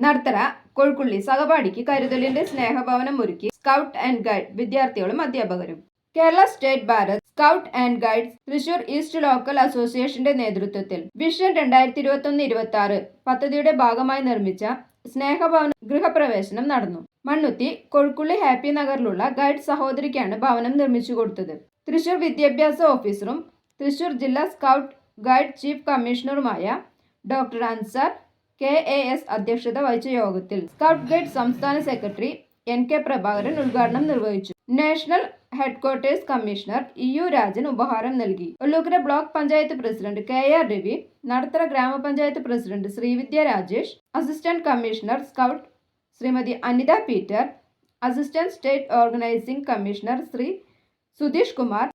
നടത്തറ കൊഴുക്കുള്ളി സഹപാഠിക്ക് കരുതലിന്റെ സ്നേഹഭവനം ഒരുക്കി scout and guide വിദ്യാർത്ഥികളും അധ്യാപകരും. Kerala state Bharat scout and guides Thrissur east local അസോസിയേഷന്റെ നേതൃത്വത്തിൽ വിഷൻ രണ്ടായിരത്തി ഇരുപത്തി ഒന്ന് ഇരുപത്തി ആറ് പദ്ധതിയുടെ ഭാഗമായി നിർമ്മിച്ച സ്നേഹഭവന ഗൃഹപ്രവേശനം നടന്നു. മണ്ണുത്തി കൊഴുക്കുള്ളി ഹാപ്പി നഗറിലുള്ള ഗൈഡ് സഹോദരിക്കാണ് ഭവനം നിർമ്മിച്ചു കൊടുത്തത്. തൃശൂർ വിദ്യാഭ്യാസ ഓഫീസറും തൃശൂർ ജില്ലാ scout guide chief കമ്മീഷണറുമായ doctor Ansar K A S അധ്യക്ഷത വഹിച്ച യോഗത്തിൽ സ്കൗട്ട് ഗൈഡ് സംസ്ഥാന സെക്രട്ടറി എൻ കെ പ്രഭാകരൻ ഉദ്ഘാടനം നിർവഹിച്ചു. National headquarters commissioner E U Rajan ഉപഹാരം നൽകി. Ollukkara block panchayat president K R Ravi Nadathara ഗ്രാമപഞ്ചായത്ത് president Srividya Rajesh assistant commissioner scout Shrimati Anitha Peter assistant state organising commissioner Shri Sudheesh Kumar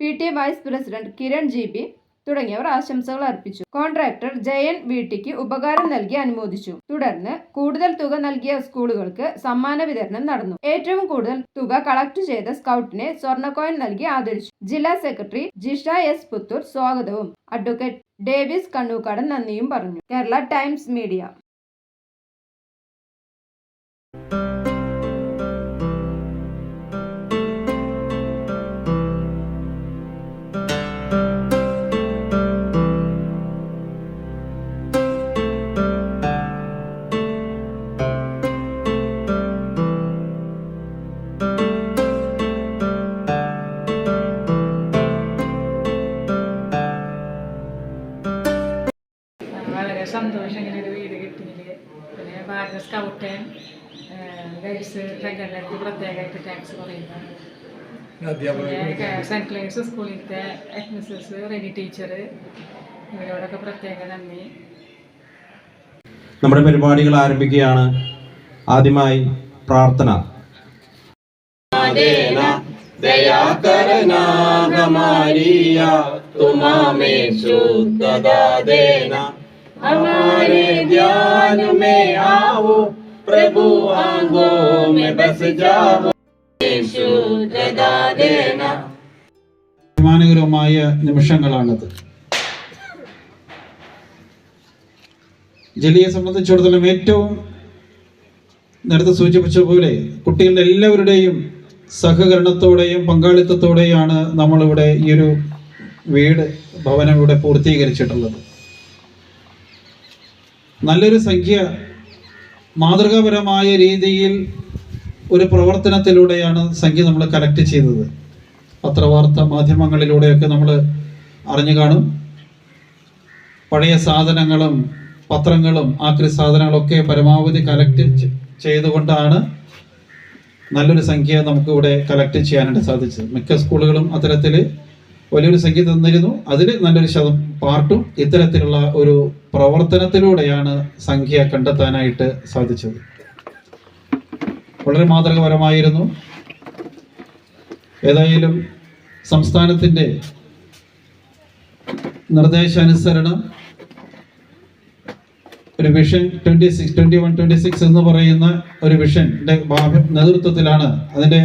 P T vice president Kiran G B തുടങ്ങിയവർ ആശംസകൾ അർപ്പിച്ചു. Contractor Jayan വീട്ടിക്ക് ഉപകാരം നൽകി അനുമോദിച്ചു. തുടർന്ന് കൂടുതൽ തുക നൽകിയ സ്കൂളുകൾക്ക് സമ്മാന വിതരണം നടന്നു. ഏറ്റവും കൂടുതൽ തുക കളക്ട് ചെയ്ത സ്കൗട്ടിനെ സ്വർണക്കോയിൻ നൽകി ആദരിച്ചു. ജില്ലാ സെക്രട്ടറി ജിഷ എസ് പുത്തൂർ സ്വാഗതവും. അഡ്വക്കേറ്റ് ഡേവിസ് കണ്ണൂക്കാടൻ നന്ദിയും പറഞ്ഞു. Kerala Times Media. വളരെ സന്തോഷം ഇങ്ങനെ ഒരു വീട് കിട്ടിയില്ല? പിന്നെ ഭാരത സ്കൗട്ട് ഗൈഡ്സ് സംഘടനയ്ക്ക് പ്രത്യേകമായിട്ട് താങ്ക്സ് പറയുന്നു. പിന്നെ സെന്റ് ക്ലേസ് സ്കൂളിലത്തെ എച്ച് മിസ്സസ് റെനി ടീച്ചർ ഇവരോടൊക്കെ പ്രത്യേക നന്ദി. നമ്മുടെ പരിപാടികൾ ആരംഭിക്കുകയാണ്. ആദ്യമായി പ്രാർത്ഥന. हमारे ध्यान में आओ प्रभु आंगों में बस जाओ यीशु जगा देना അഭിമാനകരമായ നിമിഷങ്ങളാണത് ജലിയെ സംബന്ധിച്ചിടത്തോളം ഏറ്റവും നേരത്തെ സൂചിപ്പിച്ച പോലെ കുട്ടികളുടെ എല്ലാവരുടെയും സഹകരണത്തോടെയും പങ്കാളിത്തത്തോടെയാണ് നമ്മളിവിടെ ഈ ഒരു വീട് ഭവനം ഇവിടെ പൂർത്തീകരിച്ചിട്ടുള്ളത് നല്ലൊരു സംഖ്യ മാതൃകാപരമായ രീതിയിൽ ഒരു പ്രവർത്തനത്തിലൂടെയാണ് സംഖ്യ നമ്മൾ കലക്ട് ചെയ്തത്. പത്രവാർത്ത മാധ്യമങ്ങളിലൂടെയൊക്കെ നമ്മൾ അറിഞ്ഞു കാണും. പഴയ സാധനങ്ങളും പത്രങ്ങളും ആക്രി സാധനങ്ങളൊക്കെ പരമാവധി കലക്ട് ചെയ്തുകൊണ്ടാണ് നല്ലൊരു സംഖ്യ നമുക്കിവിടെ കലക്ട് ചെയ്യാനായിട്ട് സാധിച്ചത്. മിക്ക സ്കൂളുകളും അത്തരത്തിൽ വലിയൊരു സംഖ്യ തന്നിരുന്നു. അതിൽ നല്ലൊരു ശതം പാർട്ടും ഇത്തരത്തിലുള്ള ഒരു പ്രവർത്തനത്തിലൂടെയാണ് സംഖ്യ കണ്ടെത്താനായിട്ട് സാധിച്ചത്. വളരെ മാതൃകപരമായിരുന്നു. ഏതായാലും സംസ്ഥാനത്തിന്റെ നിർദ്ദേശാനുസരണം ഒരു vision twenty six twenty one twenty six എന്ന് പറയുന്ന ഒരു വിഷന്റെ നേതൃത്വത്തിലാണ് അതിന്റെ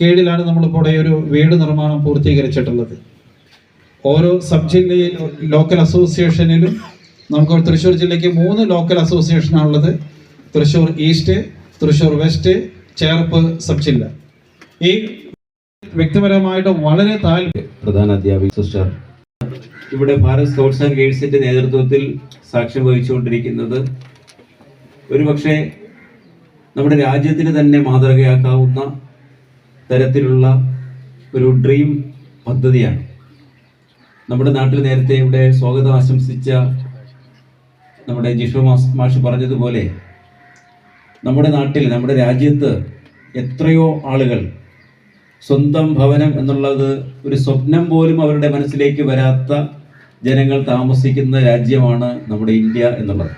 കീഴിലാണ് നമ്മളിപ്പോൾ ഒരു വീട് നിർമ്മാണം പൂർത്തീകരിച്ചിട്ടുള്ളത്. ഓരോ സബ് ജില്ലയിൽ ലോക്കൽ അസോസിയേഷനിലും നമുക്ക് തൃശ്ശൂർ ജില്ലയ്ക്ക് മൂന്ന് local അസോസിയേഷനാണുള്ളത്. Thrissur east Thrissur west Cherpu sub ജില്ല ഈ വ്യക്തിപരമായിട്ട് വളരെ താല്പര്യം പ്രധാന അധ്യാപിക സിസ്റ്റർ ഇവിടെ ഭാരത് സ്കൗട്ട്സ് ആൻഡ് ഗൈഡ്സിന്റെ നേതൃത്വത്തിൽ സാക്ഷ്യം വഹിച്ചുകൊണ്ടിരിക്കുന്നത് ഒരുപക്ഷെ നമ്മുടെ രാജ്യത്തിന് തന്നെ മാതൃകയാക്കാവുന്ന തരത്തിലുള്ള ഒരു ഡ്രീം പദ്ധതിയാണ്. നമ്മുടെ നാട്ടിൽ നേരത്തെ ഇവിടെ സ്വാഗതം ആശംസിച്ച നമ്മുടെ ജിഷു മാസ് മാഷ് പറഞ്ഞതുപോലെ നമ്മുടെ നാട്ടിൽ നമ്മുടെ രാജ്യത്ത് എത്രയോ ആളുകൾ സ്വന്തം ഭവനം എന്നുള്ളത് ഒരു സ്വപ്നം പോലും അവരുടെ മനസ്സിലേക്ക് വരാത്ത ജനങ്ങൾ താമസിക്കുന്ന രാജ്യമാണ് നമ്മുടെ ഇന്ത്യ എന്നുള്ളത്.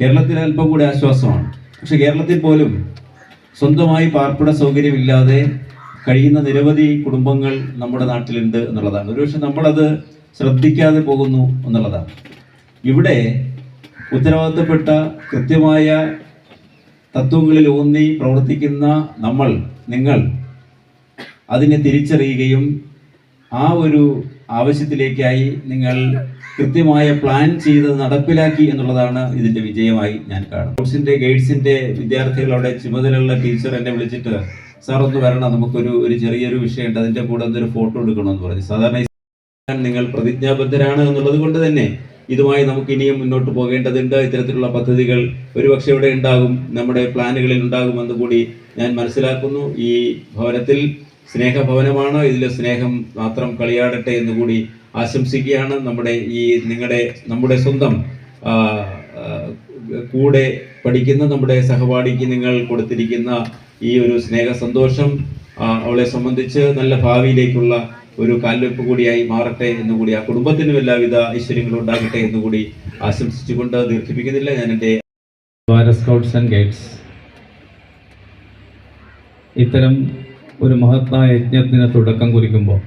കേരളത്തിൽ അല്പം കൂടി ആശ്വാസമാണ്. പക്ഷെ കേരളത്തിൽ പോലും സ്വന്തമായി പാർപ്പിട സൗകര്യമില്ലാതെ കഴിയുന്ന നിരവധി കുടുംബങ്ങൾ നമ്മുടെ നാട്ടിലുണ്ട് എന്നുള്ളതാണ്. ഒരുപക്ഷെ നമ്മളത് ശ്രദ്ധിക്കാതെ പോകുന്നു എന്നുള്ളതാണ്. ഇവിടെ ഉത്തരവാദിത്തപ്പെട്ട കൃത്യമായ തത്വങ്ങളിൽ ഊന്നി പ്രവർത്തിക്കുന്ന നമ്മൾ നിങ്ങൾ അതിനെ തിരിച്ചറിയുകയും ആ ഒരു ആവശ്യത്തിലേക്കായി നിങ്ങൾ കൃത്യമായ പ്ലാൻ ചെയ്ത് നടപ്പിലാക്കി എന്നുള്ളതാണ് ഇതിന്റെ വിജയമായി ഞാൻ കാണുന്നത്. സ്പോർട്സിന്റെ ഗൈഡ്സിന്റെ വിദ്യാർത്ഥികളുടെ ചുമതലയുള്ള ടീച്ചർ എന്നെ വിളിച്ചിട്ട് സാർ ഒന്ന് വരണം നമുക്കൊരു ഒരു ചെറിയൊരു വിഷയമുണ്ട് അതിന്റെ കൂടെ എന്തൊരു ഫോട്ടോ എടുക്കണമെന്ന് പറഞ്ഞു. സാധാരണ നിങ്ങൾ പ്രതിജ്ഞാബദ്ധരാണ് എന്നുള്ളത് കൊണ്ട് തന്നെ ഇതുമായി നമുക്ക് ഇനിയും മുന്നോട്ട് പോകേണ്ടതുണ്ട്. ഇത്തരത്തിലുള്ള പദ്ധതികൾ ഒരുപക്ഷെ ഇവിടെ ഉണ്ടാകും നമ്മുടെ പ്ലാനുകളിൽ ഉണ്ടാകുമെന്ന് കൂടി ഞാൻ മനസ്സിലാക്കുന്നു. ഈ ഭവനത്തിൽ സ്നേഹഭവനമാണ്. ഇതിലെ സ്നേഹം മാത്രം കളിയാടട്ടെ എന്ന് കൂടി ആശംസിക്കുകയാണ്. നമ്മുടെ ഈ നിങ്ങളുടെ നമ്മുടെ സ്വന്തം കൂടെ പഠിക്കുന്ന നമ്മുടെ സഹപാഠിക്ക് നിങ്ങൾ കൊടുത്തിരിക്കുന്ന ഈ ഒരു സ്നേഹ സന്തോഷം അവളെ സംബന്ധിച്ച് നല്ല ഭാവിയിലേക്കുള്ള ഒരു കാൽവെപ്പ് കൂടിയായി മാറട്ടെ എന്നുകൂടി ആ കുടുംബത്തിനും എല്ലാവിധ ഐശ്വര്യങ്ങളും ഉണ്ടാകട്ടെ എന്നുകൂടി ആശംസിച്ചുകൊണ്ട് ദീർഘിപ്പിക്കുന്നില്ല ഞാൻ എന്റെ സ്കൗട്ട്സ് ആൻഡ് ഗൈഡ്സ്. ഇത്തരം ഒരു മഹത്തായ യജ്ഞത്തിന് തുടക്കം കുറിക്കുമ്പോൾ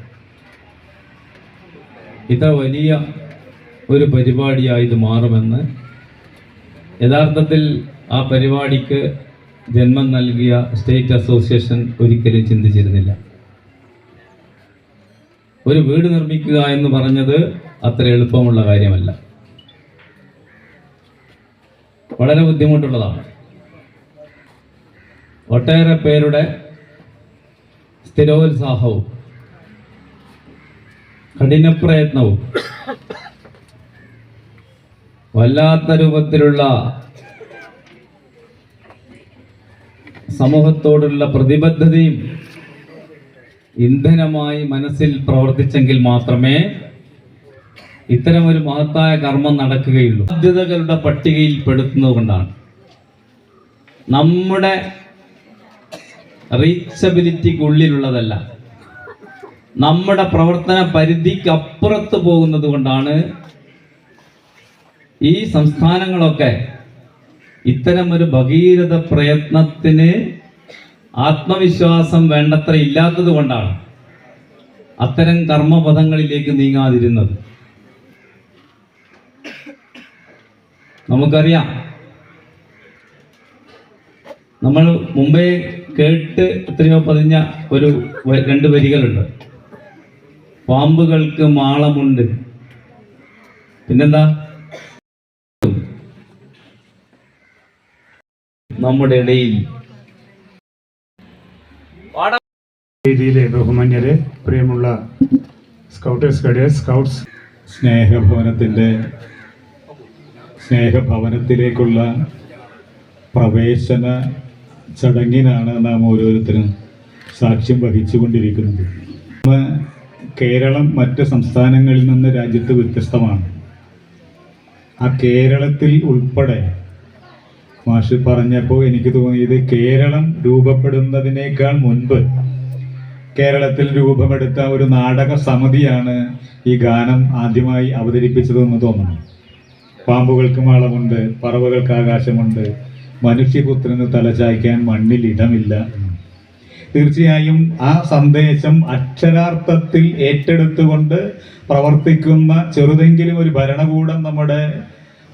ഇത്ര വലിയ ഒരു പരിപാടിയായി ഇത് മാറുമെന്ന്. യഥാർത്ഥത്തിൽ ആ പരിപാടിക്ക് ജന്മം നൽകിയ സ്റ്റേറ്റ് അസോസിയേഷൻ ഒരിക്കലും ചിന്തിച്ചിരുന്നില്ല. ഒരു വീട് നിർമ്മിക്കുക എന്ന് പറഞ്ഞത് അത്ര എളുപ്പമുള്ള കാര്യമല്ല. വളരെ ബുദ്ധിമുട്ടുള്ളതാണ്. ഒട്ടേറെ പേരുടെ സ്ഥിരോത്സാഹവും കഠിനപ്രയത്നവും വല്ലാത്ത രൂപത്തിലുള്ള സമൂഹത്തോടുള്ള പ്രതിബദ്ധതയും ഇന്ധനമായി മനസ്സിൽ പ്രവർത്തിച്ചെങ്കിൽ മാത്രമേ ഇത്തരം ഒരു മഹത്തായ കർമ്മം നടക്കുകയുള്ളൂ. ബാധ്യതകളുടെ പട്ടികയിൽ പെടുത്തുന്നതുകൊണ്ടാണ്. നമ്മുടെ റീച്ചബിലിറ്റിക്കുള്ളിലുള്ളതല്ല നമ്മുടെ പ്രവർത്തന പരിധിക്ക് അപ്പുറത്ത് പോകുന്നത് കൊണ്ടാണ് ഈ സംസ്ഥാനങ്ങളൊക്കെ ഇത്തരം ഒരു ഭഗീരഥ പ്രയത്നത്തിന് ആത്മവിശ്വാസം വേണ്ടത്ര ഇല്ലാത്തത് കൊണ്ടാണ് അത്തരം കർമ്മപഥങ്ങളിലേക്ക് നീങ്ങാതിരുന്നത്. നമുക്കറിയാം. നമ്മൾ മുമ്പേ കേട്ട് എത്രയോ പതിഞ്ഞ ഒരു രണ്ട് വരികളുണ്ട്. പാമ്പുകൾക്ക് മാളമുണ്ട്. പിന്നെന്താ? നമ്മുടെ ഇടയിൽ. രീതിയിലെ ബഹുമാന്യരെ പ്രിയമുള്ള സ്കൗട്ടേഴ്സ് ഗൈഡേഴ്സ് സ്കൗട്ട്സ് സ്നേഹഭവനത്തിന്റെ സ്നേഹഭവനത്തിലേക്കുള്ള പ്രവേശന ചടങ്ങിനാണ് നാം ഓരോരുത്തരും സാക്ഷ്യം വഹിച്ചുകൊണ്ടിരിക്കുന്നത്. കേരളം മറ്റ് സംസ്ഥാനങ്ങളിൽ നിന്ന് രാജ്യത്ത് വ്യത്യസ്തമാണ്. ആ കേരളത്തിൽ ഉൾപ്പെടെ മാഷ് പറഞ്ഞപ്പോൾ എനിക്ക് തോന്നിയത് കേരളം രൂപപ്പെടുന്നതിനേക്കാൾ മുൻപ് കേരളത്തിൽ രൂപമെടുത്ത ഒരു നാടക സമിതിയാണ് ഈ ഗാനം ആദ്യമായി അവതരിപ്പിച്ചതെന്ന് തോന്നുന്നു. പാമ്പുകൾക്ക് മാളമുണ്ട് പറവകൾക്ക് ആകാശമുണ്ട് മനുഷ്യപുത്രന് തലചായ്ക്കാൻ മണ്ണിൽ ഇടമില്ല തീർച്ചയായും ആ സന്ദേശം അക്ഷരാർത്ഥത്തിൽ ഏറ്റെടുത്തുകൊണ്ട് പ്രവർത്തിക്കുന്ന ചെറുതെങ്കിലും ഒരു ഭരണകൂടം നമ്മുടെ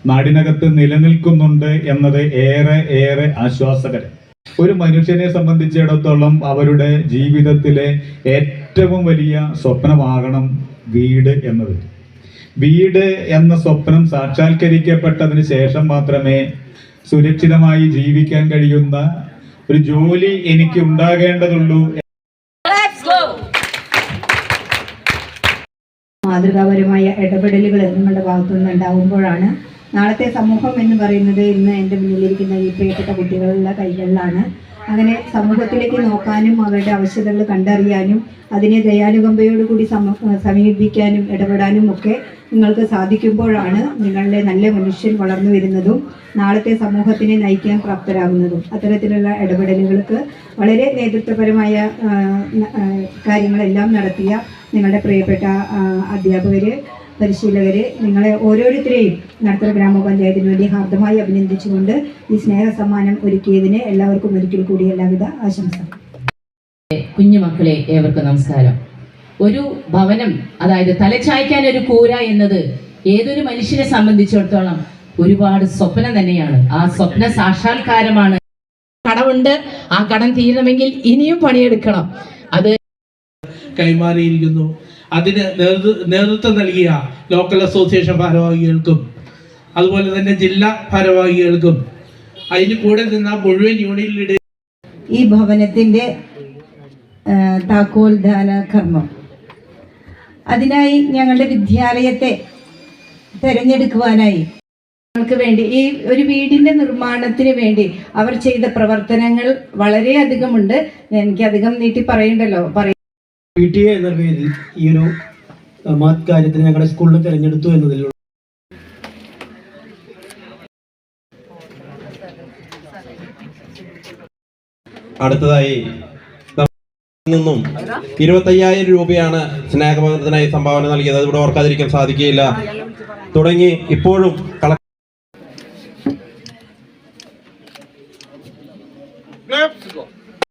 നാടിനകത്ത് നിലനിൽക്കുന്നുണ്ട് എന്നത് ഏറെ ഏറെ ആശ്വാസകരം. ഒരു മനുഷ്യനെ സംബന്ധിച്ചിടത്തോളം അവരുടെ ജീവിതത്തിലെ ഏറ്റവും വലിയ സ്വപ്നമാകണം വീട് എന്നത്. വീട് എന്ന സ്വപ്നം സാക്ഷാത്കരിക്കപ്പെട്ടതിന് ശേഷം മാത്രമേ സുരക്ഷിതമായി ജീവിക്കാൻ കഴിയുന്ന ഒരു ജോലി എനിക്ക് ഉണ്ടാകേണ്ടതുള്ളൂ. മാതൃകാപരമായ ഇടപെടലുകൾ നിങ്ങളുടെ ഭാഗത്തുനിന്ന് ഉണ്ടാകുമ്പോഴാണ് നാളത്തെ സമൂഹം എന്ന് പറയുന്നത് ഇന്ന് എന്റെ മുന്നിലിരിക്കുന്ന ഈ പ്രിയപ്പെട്ട കുട്ടികളുടെ കൈകളിലാണ്. അങ്ങനെ സമൂഹത്തിലേക്ക് നോക്കാനും അവരുടെ ആവശ്യതകൾ കണ്ടറിയാനും അതിനെ ദയാനുകമ്പയോടുകൂടി കൂടി സമീപിക്കാനും ഇടപെടാനും ഒക്കെ നിങ്ങൾക്ക് സാധിക്കുമ്പോഴാണ് നിങ്ങളുടെ നല്ല മനുഷ്യൻ വളർന്നു വരുന്നതും നാളത്തെ സമൂഹത്തിനെ നയിക്കാൻ പ്രാപ്തരാകുന്നതും. അത്തരത്തിലുള്ള ഇടപെടലുകൾക്ക് വളരെ നേതൃത്വപരമായ കാര്യങ്ങളെല്ലാം നടത്തിയ നിങ്ങളുടെ പ്രിയപ്പെട്ട അധ്യാപകർ പരിശീലകര് നിങ്ങളെ ഓരോരുത്തരെയും നടത്തറ ഗ്രാമപഞ്ചായത്തിന് വേണ്ടി ഹാർദമായി അഭിനന്ദിച്ചുകൊണ്ട് ഈ സ്നേഹ സമ്മാനം ഒരുക്കിയതിന് എല്ലാവർക്കും ഒരിക്കൽ കൂടി എല്ലാവിധ ആശംസകൾ. കുഞ്ഞുമക്കളെ ഏവർക്കും നമസ്കാരം. ഒരു ഭവനം അതായത് തലച്ചായ്ക്കാൻ ഒരു കൂര എന്നത് ഏതൊരു മനുഷ്യനെ സംബന്ധിച്ചിടത്തോളം ഒരുപാട് സ്വപ്നം തന്നെയാണ്. ആ സ്വപ്ന സാക്ഷാത്കാരമാണ്. കടമുണ്ട് ആ കടം തീരണമെങ്കിൽ ഇനിയും പണിയെടുക്കണം. അത് കൈമാറിയിരിക്കുന്നു. അതിന് നേതൃ- നേതൃത്വം നൽകിയ ലോക്കൽ അസോസിയേഷൻ ഭാരവാഹികൾക്കും അതുപോലെ തന്നെ ജില്ലാ ഭാരവാഹികൾക്കും അതിന് കൂടെ നിന്ന മുഴുവൻ യൂണിയനിലിടെ ഈ ഭവനത്തിന്റെ താക്കോൽദാന കർമ്മം. അതിനായി ഞങ്ങളുടെ വിദ്യാലയത്തെ തിരഞ്ഞെടുക്കുവാനായി ഞങ്ങൾക്ക് വേണ്ടി ഈ ഒരു വീടിന്റെ നിർമ്മാണത്തിന് വേണ്ടി അവർ ചെയ്ത പ്രവർത്തനങ്ങൾ വളരെയധികമുണ്ട്. എനിക്കധികം നീട്ടി പറയണ്ടല്ലോ പറയ പി ടി എ എന്ന പേരിൽ ഈ ഒരു മാത് കാര്യത്തിന് ഞങ്ങളുടെ സ്കൂളിൽ തിരഞ്ഞെടുത്തു എന്നതിലുള്ള അടുത്തതായി നിന്നും ഇരുപത്തയ്യായിരം രൂപയാണ് സ്നേഹഭവനത്തിനായി സംഭാവന നൽകിയത്. ഇവിടെ ഓർക്കാതിരിക്കാൻ സാധിക്കുകയില്ല. തുടങ്ങി ഇപ്പോഴും